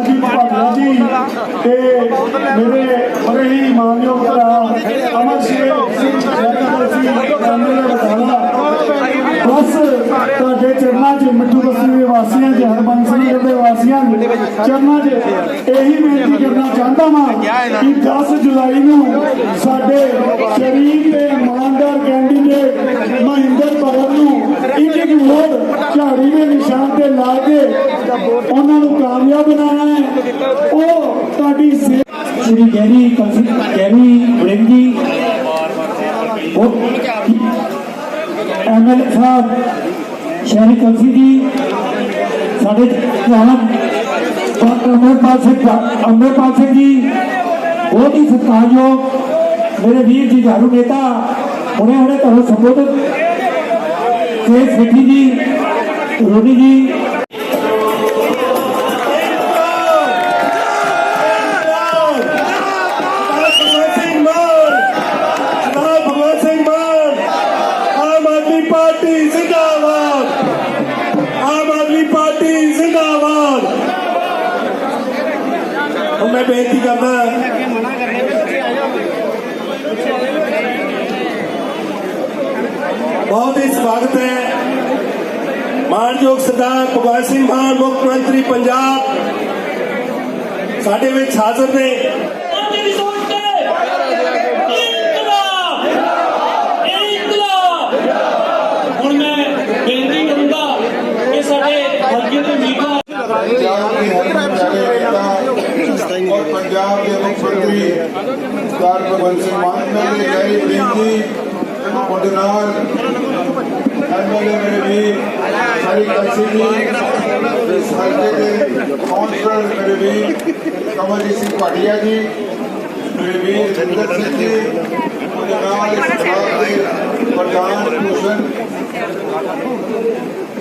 ਜੀ ਭਾਟੀਆ ਜੀ ਤੇ ਮੇਰੇ ਬੜੇ ਹੀ ਮਾਨਯੋਗ ਭਰਾ ਅਮਰ ਸ਼ੇਰ ਸਿੰਘ ਜੈਕਰ ਜੀ ਕਾਮਰੇ ਬਸ ਤੁਹਾਡੇ ਚਰਨਾਂ 'ਚ ਮਿੱਠੂ ਬਸਤੀ ਦੇ ਵਾਸੀਆਂ 'ਚ ਹਰਬੰਸ ਸਿੰਘ ਦੇ ਵਾਸੀਆਂ ਦੇ ਚਰਨਾਂ 'ਚ ਇਹੀ ਬੇਨਤੀ ਕਰਨਾ ਚਾਹੁੰਦਾ ਹਾਂ ਕਿ 10 ਜੁਲਾਈ ਨੂੰ ਸਾਡੇ ਸ਼ਰੀਫ ਤੇ ਇਮਾਨਦਾਰ ਕੈਂਡੀਡੇਟ ਮਹਿੰਦਰ ਭਗਤ ਨੂੰ ਇੱਕ ਇੱਕ ਵੋਟ ਝਾੜੀ ਦੇ ਨਿਸ਼ਾਨ ਤੇ ਲਾ ਕੇ ਉਹਨਾਂ ਨੂੰ ਕਾਮਯਾਬ ਬਣਾਉਣਾ ਹੈ ਉਹ ਤੁਹਾਡੀ ਸੇ ਸ਼੍ਰੀ ਗੈਰੀ ਕਲਸੀ ਗੈਰੀ ਬੜਿੰਗੀ ਐਮਐਲ ਸਾਹਿਬ, ਸ਼ਹਿਰੀ ਕਲਸੀ ਜੀ, ਸਾਡੇ ਜਵਾਨ ਅਮਰਪਾਲ ਸਿੰਘ ਅਮਰਪਾਲ ਸਿੰਘ ਜੀ, ਬਹੁਤ ਹੀ ਸਤਿਕਾਰਯੋਗ ਮੇਰੇ ਵੀਰ ਜੀ, ਝਾੜੂ ਨੇਤਾ, ਹੁਣੇ ਹੁਣੇ ਤੁਹਾਨੂੰ ਸੰਬੋਧਨ ਕੇ ਸਿੱਖੀ ਜੀ ਰੋਣੀ ਜੀ। ਹੁਣ ਮੈਂ ਬੇਨਤੀ ਕਰਦਾ ਬਹੁਤ ਹੀ ਸਵਾਗਤ ਹੈ ਮਾਨਯੋਗ ਸਰਦਾਰ ਭਗਵਤ ਸਿੰਘ ਮਾਨ ਮੁੱਖ ਮੰਤਰੀ ਪੰਜਾਬ ਸਾਡੇ ਵਿੱਚ ਹਾਜ਼ਰ ਨੇ ਦੀ ਸੋਚ ਤੇ ਇਨਕਲਾਬ ਇਨਕਲਾਬ ਹੁਣ ਮੈਂ ਬੇਨਤੀ ਕਰੂੰਗਾ ਕਿ ਸਾਡੇ ਹਲਕੇ ਦੇ ਉਮੀਦਵਾਰ ਪੰਜਾਬ ਦੀ ਹਰਿਆਣਾ ਨੇਤਾ ਔਰ ਪੰਜਾਬ ਦੇ ਮੁੱਖ ਮੰਤਰੀ ਸਰਦਾਰ ਭਗਵੰਤ ਸਿੰਘ ਮਾਨ ਨੇ ਗੈਰੀ ਬ੍ਰਿੰਜੀ ਉਹਦੇ ਨਾਲ ਐਮਐਲਏ ਮੇਰੇ ਵੀ ਸਾਰੀ ਕਲਸੀ ਜੀ ਸਾਡੇ ਦੇ ਕੌਂਸਲਰ ਮੇਰੇ ਵੀ, ਕਮਲਜੀਤ ਸਿੰਘ ਪਾਟਿਆ ਜੀ, ਮੇਰੇ ਵੀ ਜਿੰਦਰ ਸਿੰਘ ਜੀ, ਉਹਦੇ ਨਾਲ ਪੰਜਾਬ ਦੇ ਪ੍ਰਧਾਨ ਭੂਸ਼ਣ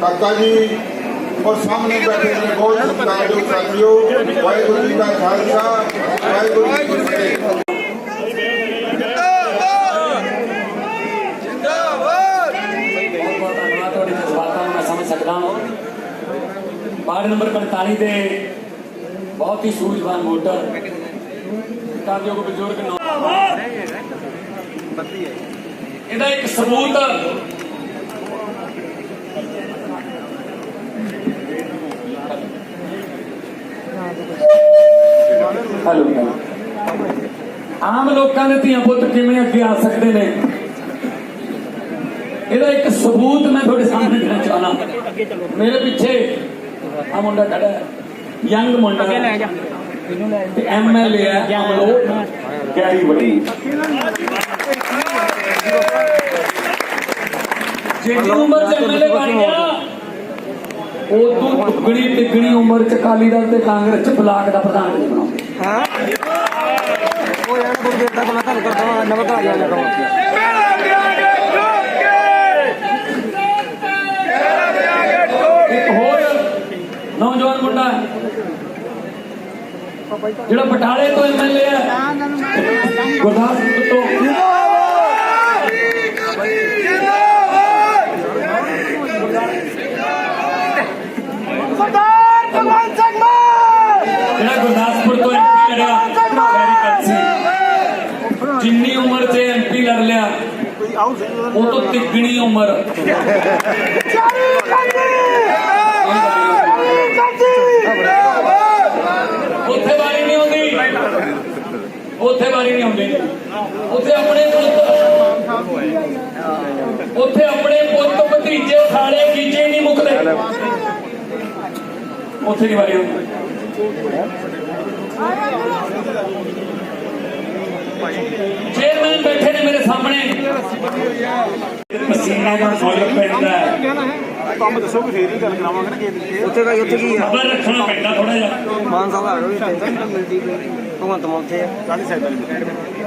ਕਾਕਾ ਜੀ ਔਰ ਸਾਹਮਣੇ ਬੈਠੇ ਨੇ ਬਹੁਤ ਸਤਿਕਾਰਯੋਗ ਸਾਥੀਓ ਵਾਹਿਗੁਰੂ ਜੀ ਦਾ ਖਾਲਸਾ ਵਾਹਿਗੁਰੂ ਜੀ ਕੀ ਫਤਿਹ। ਬਹੁਤ ਧੰਨਵਾਦ ਤੁਹਾਡੇ ਜਜ਼ਬਾਤਾਂ ਨੂੰ ਮੈਂ ਸਮਝ ਸਕਦਾ ਵਾਰਡ ਨੰਬਰ 45 ਦੇ ਬਹੁਤ ਹੀ ਸੂਝਵਾਨ ਵੋਟਰ ਕਾਰਜੋਗ ਬਜ਼ੁਰਗ ਨੌ ਇਹਦਾ ਇੱਕ ਸਬੂਤ ਹੈਲੋ ਆਮ ਲੋਕਾਂ ਦੇ ਧੀਆਂ ਪੁੱਤ ਕਿਵੇਂ ਅੱਗੇ ਆ ਸਕਦੇ ਨੇ? ਇਹਦਾ ਇੱਕ ਸਬੂਤ ਮੈਂ ਤੁਹਾਡੇ ਸਾਹਮਣੇ ਦੇਣਾ ਚਾਹਨਾ ਮੇਰੇ ਪਿੱਛੇ ਆ ਮੁੰਡਾ ਖੜਾ ਯੰਗ ਮੁੰਡਾ। ਅੱਗੇ ਲੈ ਜਾ। ਤੇ ਐਮਐਲਏ ਹੈ ਅਮਲੋ ਗੈਰੀ ਬੜੀ ਜਿਹੜੀ ਉਮਰ ਚ ਐਮਐਲਏ ਬਣ ਗਿਆ ਉਹ ਤੋਂ ਦੁੱਗਣੀ ਤਿੱਗਣੀ ਉਮਰ ਚ ਅਕਾਲੀ ਦਲ ਤੇ ਕਾਂਗਰਸ ਚ ਬਲਾਕ ਦਾ ਪ੍ਰਧਾਨ ਨਹੀਂ ਬਣਾਉਂਦੇ ਉਹ ਯਾਰ ਕੋਈ ਦੇਰ ਮੈਂ ਤੁਹਾਨੂੰ ਕਰਦਾ ਨਵਾਂ ਘਰ ਜਾ ਜਾਣਾ ਇੱਕ ਹੋਰ ਨੌਜਵਾਨ ਮੁੰਡਾ ਜਿਹੜਾ ਬਟਾਲੇ ਤੋਂ ਐਮਐਲਏ ਹੈ ਗੁਰਦਾਸਪੁਰ ਤੋਂ ਜਿਹੜਾ ਗੁਰਦਾਸਪੁਰ ਤੋਂ ਐਮਪੀ ਲੜਿਆ ਵੈਰੀ ਕੰਸੀ ਜਿੰਨੀ ਉਮਰ 'ਚ ਐਮਪੀ ਲੜ ਲਿਆ ਉਹ ਤੋਂ ਤਿੱਗਣੀ ਉਮਰ। ਉੱਥੇ ਵਾਰੀ ਨਹੀਂ ਆਉਂਦੀ। ਉੱਥੇ ਵਾਰੀ ਨਹੀਂ ਆਉਂਦੀ। ਉੱਥੇ ਆਪਣੇ ਪੁੱਤ ਉੱਥੇ ਆਪਣੇ ਪੁੱਤ ਭਤੀਜੇ ਸਾਲੇ ਕੀਜੇ ਨਹੀਂ ਮੁੱਕਦੇ। ਉੱਥੇ ਦੀ ਵਾਰੀ ਆਉਂਦੀ। ਚੇਅਰਮੈਨ ਬੈਠੇ ਨੇ ਮੇਰੇ ਸਾਹਮਣੇ। ਪਸੀਨਾ ਦਾ ਫੁੱਲ ਪੈਂਦਾ ਹੈ ਕੰਮ ਦੱਸੋ ਕਿ ਫੇਰ ਹੀ ਗੱਲ ਕਰਾਵਾਂਗੇ ਨਾ ਕਿ ਉੱਥੇ ਦਾ ਉੱਥੇ ਕੀ ਆ? ਖਬਰ ਰੱਖਣਾ ਪੈਂਦਾ ਥੋੜਾ ਜਿਹਾ। ਮਾਨ ਸਾਹਿਬ ਆ ਗਏ ਨਹੀਂ ਮਿਲਦੀ ਭਗਵੰਤ ਮਾਨ ਉੱਥੇ ਆ। ਕਾਹਦੀ ਸਾਈਡ ਵਾਲੀ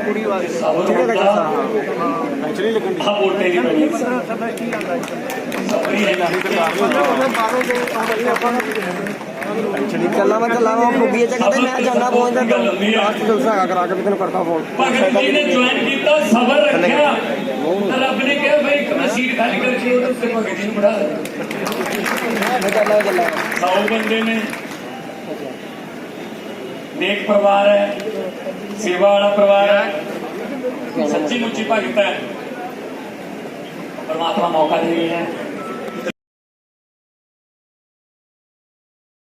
ਕੁੜੀ ਵਾਲੀ। ਕਿਹਦੇ ਦਾ ਕਿਸਾ? ਨਹੀਂ ਲੱਗਣ। ਆ ਵੋਟੇ ਦੀ ਬਣੀ। ਚੱਲਾਂ ਮੈਂ ਚੱਲਾਂ ਮੈਂ ਫੁੱਬੀਏ ਚ ਕਹਿੰਦੇ ਮੈਂ ਜਾਣਾ ਪਹੁੰਚਦਾ ਤੂੰ ਲਾਸਟ ਜਲਸਾ ਹੈਗਾ ਕਰਾ ਕੇ ਵੀ ਤੈਨੂੰ ਕਰਦਾ ਫੋਨ। ਭਗਤ ਜੀ ਨੇ ਜੁਆਇਨ ਕੀਤਾ ਸਬਰ ਰੱਖਿਆ। ਤਾਂ ਰੱਬ ਨੇ ਕਿਹਾ ਬਈ ਇੱਕ ਮੈਂ ਸੀਟ ਖਾਲੀ ਕਰਕੇ ਉਹਦੇ ਉੱਤੇ ਭਗਤ ਜੀ ਨੂੰ ਦੇ। ਮੈਂ ਚੱਲਾਂ ਚੱਲਾਂ 100 ਬੰਦੇ ਨੇ। ਨੇਕ ਪਰਿਵਾਰ ਹੈ ਸੇਵਾ ਵਾਲਾ ਪਰਿਵਾਰ ਹੈ। ਸੱਚੀ ਮੁੱਚੀ ਭਗਤ ਹੈ। ਪਰਮਾਤਮਾ ਮੌਕਾ ਦੇ ਰਿਹਾ ਹੈ।